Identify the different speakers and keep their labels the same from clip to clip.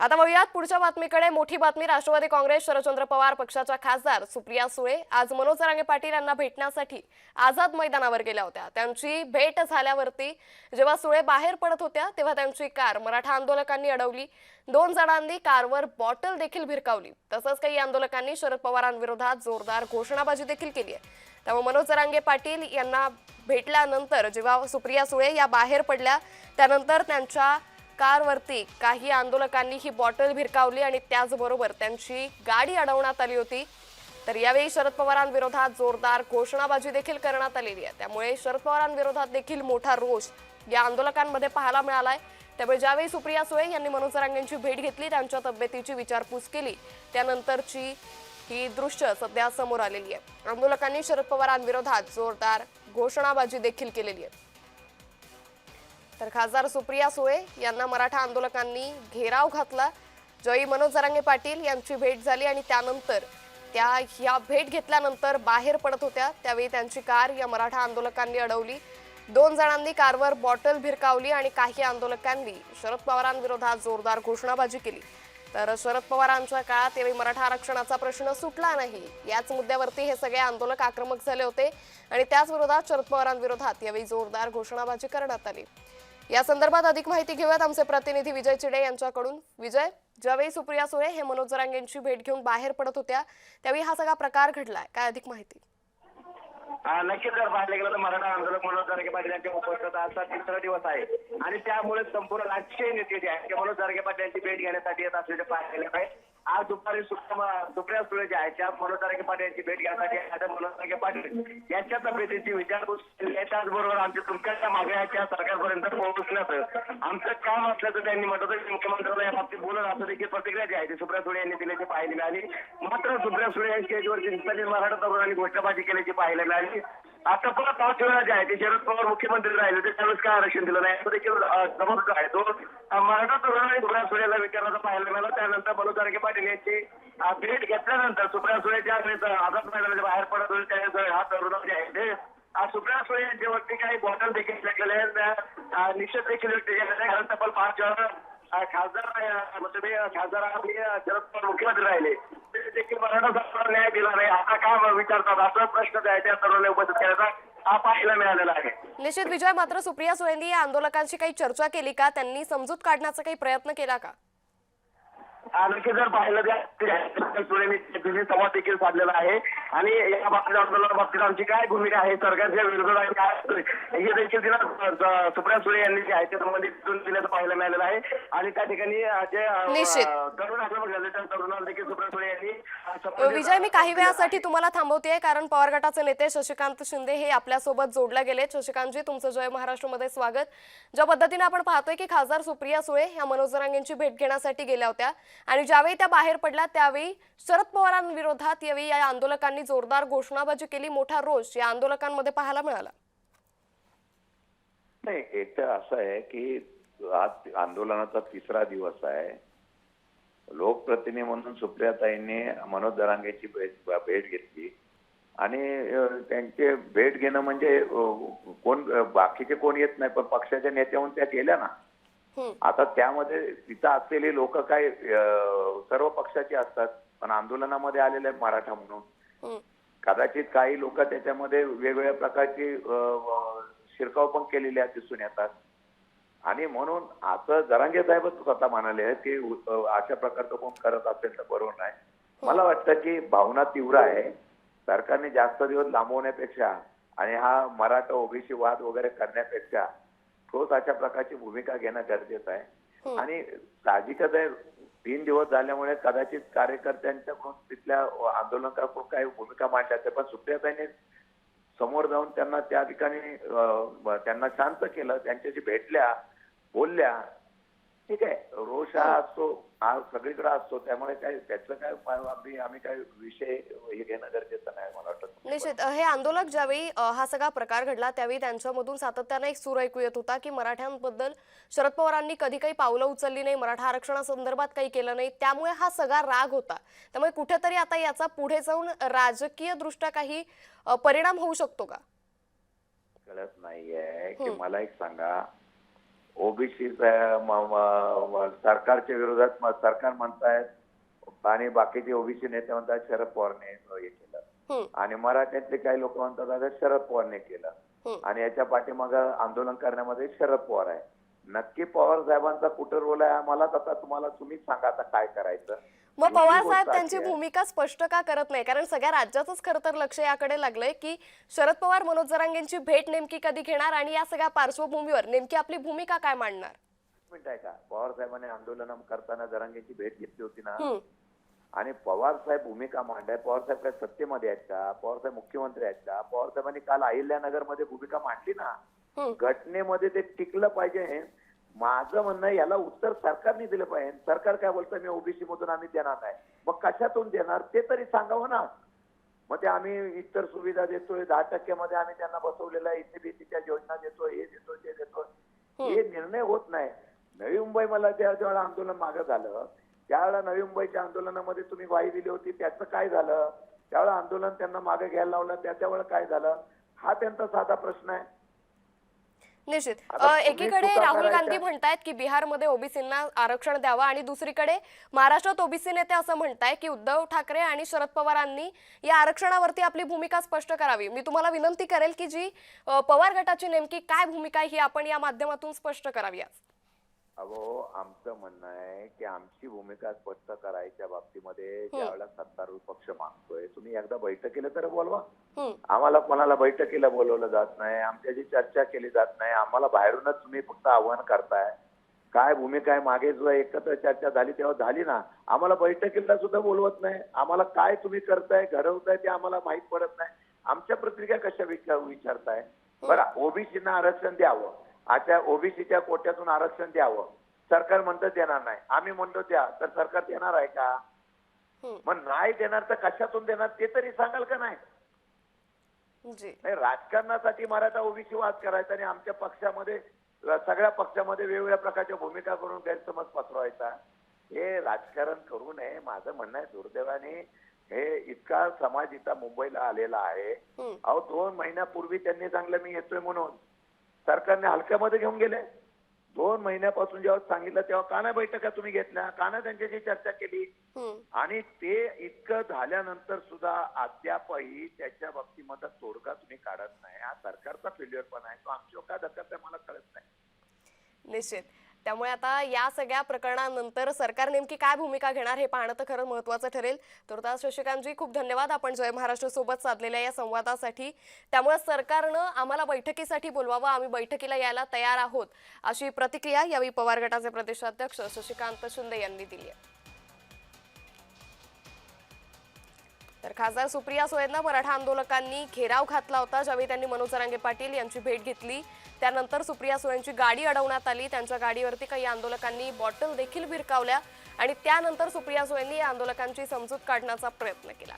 Speaker 1: आता वळूयात पुढच्या बातमीकडे. मोठी बातमी राष्ट्रवादी काँग्रेस शरदचंद्र पवार पक्षाच्या खासदार सुप्रिया सुळे आज मनोज रांगे पाटील यांना भेटण्यासाठी आझाद मैदानावर गेल्या होत्या. त्यांची भेट झाल्यावरती जेव्हा सुळे बाहेर पडत होत्या तेव्हा त्यांची कार मराठा आंदोलकांनी अडवली. दोन जणांनी कारवर बॉटल देखील भिरकावली. तसंच काही आंदोलकांनी शरद पवारांविरोधात जोरदार घोषणाबाजी देखील केली आहे. त्यामुळे मनोज रांगे पाटील यांना भेटल्यानंतर जेव्हा सुप्रिया सुळे या बाहेर पडल्या त्यानंतर त्यांच्या कारवरती काही आंदोलकांनी ही बॉटल भिरकावली आणि त्याचबरोबर त्यांची गाडी अडवण्यात आली होती. तर यावेळी शरद पवारांविरोधात जोरदार घोषणाबाजी देखील करण्यात आलेली आहे. त्यामुळे शरद पवारांविरोधात देखील मोठा रोष या आंदोलकांमध्ये पाहायला मिळालाय. त्यामुळे ज्यावेळी सुप्रिया सुळे यांनी मनोज रांगेंची भेट घेतली त्यांच्या तब्येतीची विचारपूस केली त्यानंतरची ही दृश्य सध्या समोर आलेली आहे. आंदोलकांनी शरद पवारांविरोधात जोरदार घोषणाबाजी देखील केलेली आहे. तर खासदार सुप्रिया सुळे यांना मराठा आंदोलकांनी घेराव घातला. जयी मनोज जरांगे पाटील यांची भेट झाली आणि त्यानंतर त्या ह्या भेट घेतल्यानंतर बाहेर पडत होत्या. त्यावेळी त्यांची कार या मराठा आंदोलकांनी अडवली. दोन जणांनी कारवर बॉटल भिरकावली आणि काही आंदोलकांनी शरद पवारांविरोधात जोरदार घोषणाबाजी केली. तर शरद पवारांच्या काळात यावेळी मराठा आरक्षणाचा प्रश्न सुटला नाही. याच मुद्द्यावरती हे सगळे आंदोलक आक्रमक झाले होते आणि त्याच विरोधात शरद पवारांविरोधात यावेळी जोरदार घोषणाबाजी करण्यात आली. या संदर्भात अधिक माहिती घेऊयात आमचे प्रतिनिधी विजय चिडे यांच्याकडून. विजय ज्यावेळी सुप्रिया सुळे हे मनोज जरांगेंची भेट घेऊन बाहेर पडत होत्या त्यावेळी हा सगळा प्रकार घडलाय. काय अधिक माहिती?
Speaker 2: नक्कीच जर पाहिलं गेलं तर मराठा आंदोलक मनोज जारगे पाटील यांच्या उपस्थित आजचा तिसरा दिवस आहे. आणि त्यामुळे संपूर्ण राजकीय नेते जे आहेत ते मनोज जारगे पाटील यांची भेट घेण्यासाठी येत असल्याचे पाहिलेले आहे आज दुपारी सुप्रिया सुप्रिया सुळे जे आहेत त्या मनोज तारखे पाटील यांची भेट घेण्यासाठी आता मनोज तारखे पाटील यांच्या तब्येतीची विचारपूस केली त्याचबरोबर आमच्या तुमच्या मागण्या सरकारपर्यंत पोहोचण्याचं. आमचं काम असल्याचं त्यांनी म्हटलं होतं मुख्यमंत्र्यांना या बाबतीत बोलत असं देखील प्रतिक्रिया जी आहे ती सुप्रिया सुळे यांनी दिल्याची पाहायला मिळाली. मात्र सुप्रिया सुळे यांनी स्टेजवरती मराठा तरुणांनी घोषणाबाजी केल्याची पाहायला मिळाली. आता परत पाच वेळा जे आहे ते शरद पवार मुख्यमंत्री राहिले ते त्यावेळेस काय आरक्षण दिलं नाही. असं देखील अं, आहे तो अं, मराठा तरुणांनी सुप्रिया सुळेला विचारण्याचा पाहायला मिळाला. त्यानंतर मनोज तारखे पाटील यांची भेट घेतल्यानंतर सुप्रिया सुळे ज्या वेळेस आझाद मैदानाच्या बाहेर पडत होते त्यावेळेस हा तरुण जे आहे ते अं, सुप्रिया सुळे यांच्यावरती काही बॉटल देखील फेकलेले आहेत. त्या, अं, निषेध देखील व्यक्त केलेला आहे कारण तब्बल पाच वेळा खासदार अं, म्हणजे खासदार आपले शरद पवार मुख्यमंत्री राहिले. ते देखील मराठा सरकारला न्याय दिला नाही. आता काय विचारतात? असा प्रश्न जो आहे त्या तरुणांनी उपस्थित केल्याचा हा पाहायला मिळालेला आहे.
Speaker 1: निश्चित. विजय मात्र सुप्रिया सुळेंनी या आंदोलकांशी काही चर्चा केली का? त्यांनी समजूत काढण्याचा काही प्रयत्न केला का?
Speaker 2: आणखी जर पाहिलं तर संवाद देखील साधलेला आहे. आणि या बाबतीत आंदोलना बाबतीत आमची काय भूमिका आहे? सरकारच्या विरोधात आणि काय हे देखील तिला सुप्रिया सुळे यांनी जे आहे ते संबंधित दिल्याचं पाहायला मिळालेलं आहे. आणि त्या ठिकाणी जे. तरुण झाले त्या तरुणाला देखील सुप्रिया सुळे यांनी
Speaker 1: विजय मी काही वेळासाठी तुम्हाला थांबवतेय कारण पवार गटाचे नेते शशिकांत शिंदे हे आपल्यासोबत जोडले गेले. शशिकांतजी तुमचं जय महाराष्ट्रमध्ये स्वागत. ज्या पद्धतीने आपण पाहतोय की खासदार सुप्रिया सुळे या मनोज जरांगेंची भेट घेण्यासाठी गेल्या होत्या आणि ज्यावेळी त्या बाहेर पडल्या त्यावेळी शरद पवारांविरोधात यावेळी या आंदोलकांनी जोरदार घोषणाबाजी केली. मोठा रोष या आंदोलकांमध्ये पाहायला मिळाला.
Speaker 3: नाही एक तर असं आहे की आज आंदोलनाचा तिसरा दिवस आहे. लोकप्रतिनिधी म्हणून सुप्रियाताईंनी मनोज दरांगेची भेट भेट घेतली. आणि त्यांचे भेट घेणं म्हणजे कोण बाकीचे कोण येत नाही पण पक्षाच्या नेत्याहून त्या गेल्या ना. आता त्यामध्ये तिथं असलेली लोक काय सर्व पक्षाची असतात पण आंदोलनामध्ये आलेले मराठा म्हणून. कदाचित काही लोक त्याच्यामध्ये वेगवेगळ्या प्रकारची शिरकाव पण केलेल्या दिसून येतात. आणि म्हणून असं जरांगे साहेबच स्वतः म्हणाले की अशा प्रकारचं कोण करत असेल तर बरोबर नाही. मला वाटतं की भावना तीव्र आहे. सरकारने जास्त दिवस लांबवण्यापेक्षा आणि हा मराठा ओबीसी वाद वगैरे करण्यापेक्षा ठोस अशा प्रकारची भूमिका घेणं गरजेचं आहे. आणि साहजिकच आहे तीन दिवस झाल्यामुळे कदाचित कार्यकर्त्यांच्याकडून तिथल्या आंदोलकांकडून काही भूमिका मांडल्या असतील. पण सुप्रियाताईंनी समोर जाऊन त्यांना त्या ठिकाणी त्यांना शांत केलं. त्यांच्याशी भेटल्या बोलल्या. ठीक आहे. रोष हा असतो सगळीकडे असतो. त्यामुळे काय त्याचं काय आम्ही आम्ही काय विषय हे घेणं गरजेचं नाही मला वाटतं.
Speaker 1: निश्चित. हे आंदोलक ज्यावेळी हा सगळा प्रकार घडला त्यावेळी त्यांच्यामधून सातत्याने एक सूर ऐकू येत होता की मराठ्यांबद्दल शरद पवारांनी कधी काही पावलं उचलली नाही. मराठा आरक्षणासंदर्भात काही केलं नाही. त्यामुळे हा सगळा राग होता. त्यामुळे कुठेतरी आता याचा पुढे जाऊन राजकीय दृष्ट्या काही परिणाम होऊ शकतो का?
Speaker 3: कळत नाहीये. की मला एक सांगा. ओबीसी सरकारच्या विरोधात सरकार म्हणतायत आणि बाकीचे ओबीसी नेते म्हणतात शरद पवारने हे केलं. आणि मराठ्यातले काही लोक म्हणतात शरद पवारने केलं. आणि याच्या पाठीमाग आंदोलन करण्यामध्ये शरद पवार आहे नक्की पवार साहेबांचा कुठं रोल आहे आम्हाला आता तुम्हाला तुम्हीच सांगा आता काय करायचं.
Speaker 1: मग पवार साहेब त्यांची भूमिका स्पष्ट का करत नाही? कारण सगळ्या राज्याचंच खरं तर लक्ष याकडे लागलंय की शरद पवार मनोज जरांगेंची भेट नेमकी कधी घेणार आणि या सगळ्या पार्श्वभूमीवर नेमकी आपली भूमिका काय मांडणार?
Speaker 3: मिनिट आहे का पवार साहेबांनी आंदोलन करताना जरांगेची भेट घेतली होती ना? आणि पवार साहेब भूमिका मांडाय पवार साहेब काय सत्तेमध्ये आहेत का? पवार साहेब मुख्यमंत्री आहेत का? पवार साहेबांनी काल अहिल्यानगरमध्ये भूमिका मांडली ना. घटनेमध्ये ते टिकलं पाहिजे माझं म्हणणं याला उत्तर सरकारने दिलं पाहिजे. सरकार काय बोलतं मी ओबीसी मधून आम्ही देणार नाही. मग कशातून देणार ते तरी सांगावं ना. मग ते आम्ही इतर सुविधा देतोय दहा टक्क्यामध्ये आम्ही त्यांना बसवलेलं आहे इथे योजना देतोय हे देतोय ते देतोय. हे. निर्णय होत नाही. नवी मुंबई मला त्या ज्यावेळेला आंदोलन मागं झालं त्यावेळेला नवी मुंबईच्या आंदोलनामध्ये तुम्ही ग्वाही दिली होती त्याचं काय झालं? त्यावेळेला आंदोलन त्यांना मागे घ्यायला लावलं त्याच्या वेळेला काय झालं? हा त्यांचा साधा प्रश्न आहे.
Speaker 1: निश्चित. एकीकडे राहुल. गांधी म्हणतायत की बिहारमध्ये ओबीसींना आरक्षण द्यावं आणि दुसरीकडे महाराष्ट्रात ओबीसी नेते असं म्हणताय की उद्धव ठाकरे आणि शरद पवारांनी या आरक्षणावरती आपली भूमिका स्पष्ट करावी. मी तुम्हाला विनंती करेल की जी पवार गटाची नेमकी काय भूमिका आहे ही आपण या माध्यमातून स्पष्ट करावी आज.
Speaker 3: अहो आमचं म्हणणं आहे की आमची भूमिका स्पष्ट करायच्या बाबतीमध्ये ज्यावेळेला सत्तारूढ पक्ष मागतोय तुम्ही एकदा बैठकीला तर बोलवा. आम्हाला कोणाला बैठकीला बोलवलं जात नाही आमच्याशी चर्चा केली जात नाही आम्हाला बाहेरूनच तुम्ही फक्त आव्हान करताय. काय भूमिका आहे? मागे जो एकत्र चर्चा झाली तेव्हा झाली ना. आम्हाला बैठकीला सुद्धा बोलवत नाही. आम्हाला काय तुम्ही करताय घडवताय ते आम्हाला माहीत पडत नाही. आमच्या पत्रिका कशा विचार विचारताय? बरं ओबीसीना आरक्षण द्यावं. आता ओबीसीच्या कोट्यातून आरक्षण द्यावं. सरकार म्हणतं देणार नाही. आम्ही म्हणतो द्या. तर सरकार देणार आहे का? मग नाही देणार तर कशातून देणार? ते तरी सांगाल का नाही? नाही राजकारणासाठी मराठा ओबीसी वाद करायचा आणि आमच्या पक्षामध्ये सगळ्या पक्षामध्ये वेगवेगळ्या प्रकारच्या भूमिका करून गैरसमज पसरवायचा हे राजकारण करू नये. माझं म्हणणं आहे दुर्दैवाने हे इतका समाज इथं मुंबईला आलेला आहे. अहो दोन महिन्यापूर्वी त्यांनी सांगलं मी येतोय म्हणून. सरकारने हलक्यामध्ये घेऊन गेले. दोन महिन्यापासून जेव्हा सांगितलं तेव्हा का नाही बैठका तुम्ही घेतल्या? का नाही त्यांच्याशी चर्चा केली. आणि ते इतकं झाल्यानंतर सुद्धा अद्यापही त्याच्या बाबतीमध्ये तोडगा तुम्ही काढत नाही. हा सरकारचा फेल्युअर पण आहे. तो आमच्या काय धक्काच आहे मला कळत नाही.
Speaker 1: निश्चित. त्यामुळे आता या सगळ्या प्रकरणानंतर सरकार नेमकी काय भूमिका घेणार हे पाहणं तर खरं महत्वाचं ठरेल. तुर्तास शशिकांतजी खूप धन्यवाद आपण जय महाराष्ट्र सोबत साधलेल्या या संवादासाठी. त्यामुळे सरकारनं आम्हाला बैठकीसाठी बोलवावं आम्ही बैठकीला यायला तयार आहोत अशी प्रतिक्रिया यावेळी पवार गटाचे प्रदेशाध्यक्ष शशिकांत शिंदे यांनी दिली आहे. तर खासदार सुप्रिया सुळेंना मराठा आंदोलकांनी घेराव घातला होता ज्यावेळी त्यांनी मनोज जरांगे पाटील यांची भेट घेतली. त्यानंतर सुप्रिया सुळेंची गाडी अडवण्यात आली. त्यांच्या गाडीवरती काही आंदोलकांनी बॉटल देखील भिरकावल्या आणि त्यानंतर सुप्रिया सुळेंनी या आंदोलकांची समजूत काढण्याचा प्रयत्न केला.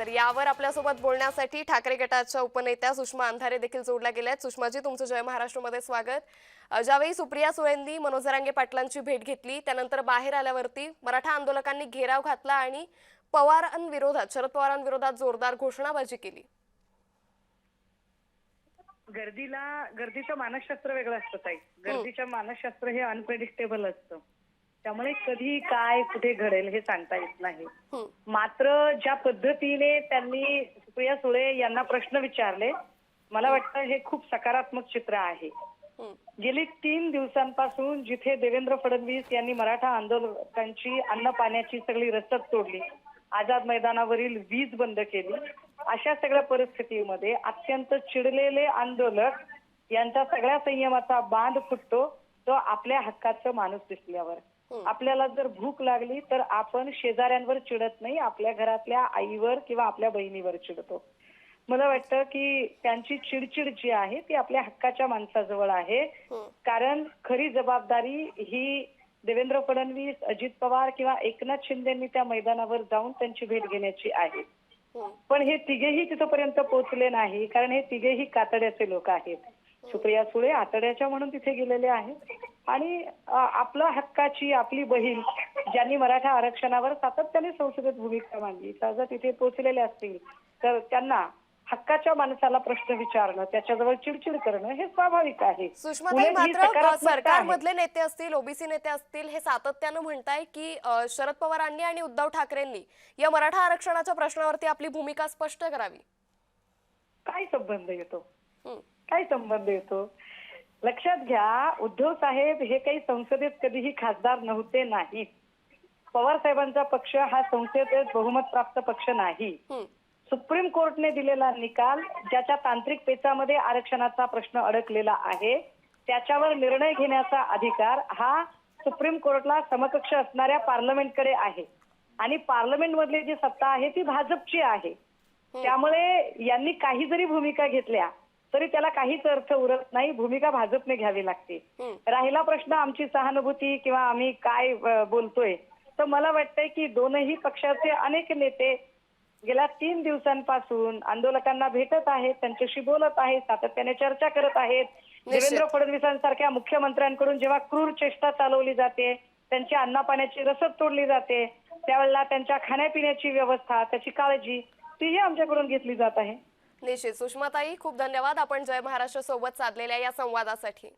Speaker 1: तर यावर आपल्यासोबत बोलण्यासाठी ठाकरे गटाच्या उपनेत्या सुषमा अंधारे देखील जोडल्या गेल्या आहेत. सुषमाजी तुमचं जय महाराष्ट्रमध्ये स्वागत. ज्यावेळी सुप्रिया सुळेंनी मनोज जरांगे पाटलांची भेट घेतली त्यानंतर बाहेर आल्यावरती मराठा आंदोलकांनी घेराव घातला आणि पवारांविरोधात शरद पवारांविरोधात जोरदार घोषणाबाजी केली.
Speaker 4: गर्दीला गर्दीचं मानसशास्त्र वेगळं असतं ताई. गर्दीचं मानसशास्त्र हे अनप्रेडिक्टेबल असतं. त्यामुळे कधी काय कुठे घडेल हे सांगता येत नाही.
Speaker 1: हं,
Speaker 4: मात्र ज्या पद्धतीने त्यांनी सुप्रिया सुळे यांना प्रश्न विचारले मला वाटतं हे खूप सकारात्मक चित्र आहे.
Speaker 1: हं,
Speaker 4: गेली तीन दिवसांपासून जिथे देवेंद्र फडणवीस यांनी मराठा आंदोलकांची अन्न पाण्याची सगळी रसद तोडली आझाद मैदानावरील वीज बंद केली अशा सगळ्या परिस्थितीमध्ये अत्यंत चिडलेले आंदोलक यांचा सगळ्या संयमाचा बांध फुटतो तो आपल्या हक्काचं माणूस दिसल्यावर. आपल्याला जर भूक लागली तर आपण शेजाऱ्यांवर चिडत नाही आपल्या घरातल्या आईवर किंवा आपल्या बहिणीवर चिडतो. मला वाटतं की त्यांची चिडचिड जी आहे ती आपल्या हक्काच्या माणसाजवळ आहे. कारण खरी जबाबदारी ही देवेंद्र फडणवीस अजित पवार किंवा एकनाथ शिंदेनी त्या मैदानावर जाऊन त्यांची भेट घेण्याची आहे. पण हे तिघेही तिथपर्यंत पोहोचले नाही कारण हे तिघेही कातड्याचे लोक आहेत. सुप्रिया सुळे आतड्याच्या म्हणून तिथे गेलेले आहेत. आणि अ, आपल्या हक्काची आपली बहीण ज्यांनी मराठा आरक्षणावर सातत्याने संसदेत भूमिका मांडली त्या जर तिथे पोहोचलेले असतील तर त्यांना हक्काच्या माणसाला प्रश्न विचारणं त्याच्याजवळ चिडचिड करणं हे स्वाभाविक आहे
Speaker 1: मात्र. सरकारमधले नेते असतील ओबीसी नेते असतील हे सातत्यानं म्हणताय की शरद पवारांनी आणि उद्धव ठाकरेंनी या मराठा आरक्षणाच्या प्रश्नावरती आपली भूमिका स्पष्ट करावी
Speaker 4: काय संबंध येतो. काय संबंध येतो लक्षात घ्या उद्धव साहेब हे काही संसदेत कधीही खासदार नव्हते नाहीत पवार साहेबांचा पक्ष हा संसदेत बहुमत प्राप्त पक्ष नाही. सुप्रीम कोर्टने दिलेला निकाल ज्याच्या तांत्रिक पेचामध्ये आरक्षणाचा प्रश्न अडकलेला आहे त्याच्यावर निर्णय घेण्याचा अधिकार हा सुप्रीम कोर्टला समकक्ष असणाऱ्या पार्लमेंटकडे आहे. आणि पार्लमेंट मधली जी सत्ता आहे ती भाजपची आहे. त्यामुळे यांनी काही जरी भूमिका घेतल्या तरी त्याला काहीच अर्थ उरत नाही. भूमिका भाजपने घ्यावी लागते. राहिला प्रश्न आमची सहानुभूती किंवा आम्ही काय बोलतोय तर मला वाटतंय की दोनही पक्षाचे अनेक नेते गेल्या तीन दिवसांपासून आंदोलकांना भेटत आहेत त्यांच्याशी बोलत आहेत सातत्याने चर्चा करत आहेत. देवेंद्र फडणवीसांसारख्या मुख्यमंत्र्यांकडून जेव्हा क्रूर चेष्टा चालवली जाते त्यांची अन्नपाण्याची रसद तोडली जाते त्यावेळेला त्यांच्या खाण्यापिण्याची व्यवस्था त्याची काळजी तीही आमच्याकडून घेतली जात आहे.
Speaker 1: निश्चित. सुषमाताई खूप धन्यवाद. आपण जय महाराष्ट्र सोबत साधलेल्या या संवादासाठी.